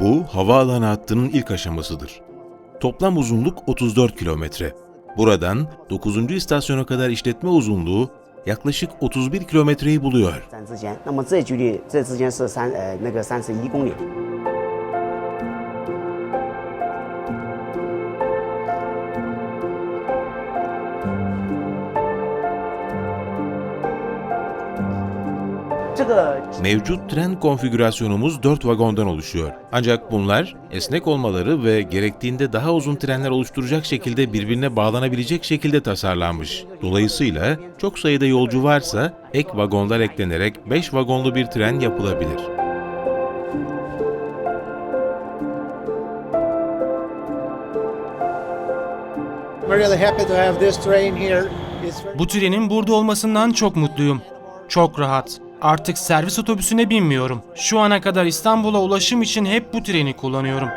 Bu havaalanı hattının ilk aşamasıdır. Toplam uzunluk 34 kilometre. Buradan 9. istasyona kadar işletme uzunluğu yaklaşık 31 kilometreyi buluyor. Mevcut tren konfigürasyonumuz 4 vagondan oluşuyor. Ancak bunlar esnek olmaları ve gerektiğinde daha uzun trenler oluşturacak şekilde birbirine bağlanabilecek şekilde tasarlanmış. Dolayısıyla çok sayıda yolcu varsa ek vagonlar eklenerek 5 vagonlu bir tren yapılabilir. I'm really happy to have this train here. It's very Bu trenin burada olmasından çok mutluyum. Çok rahat. Artık servis otobüsüne binmiyorum. Şu ana kadar İstanbul'a ulaşım için hep bu treni kullanıyorum.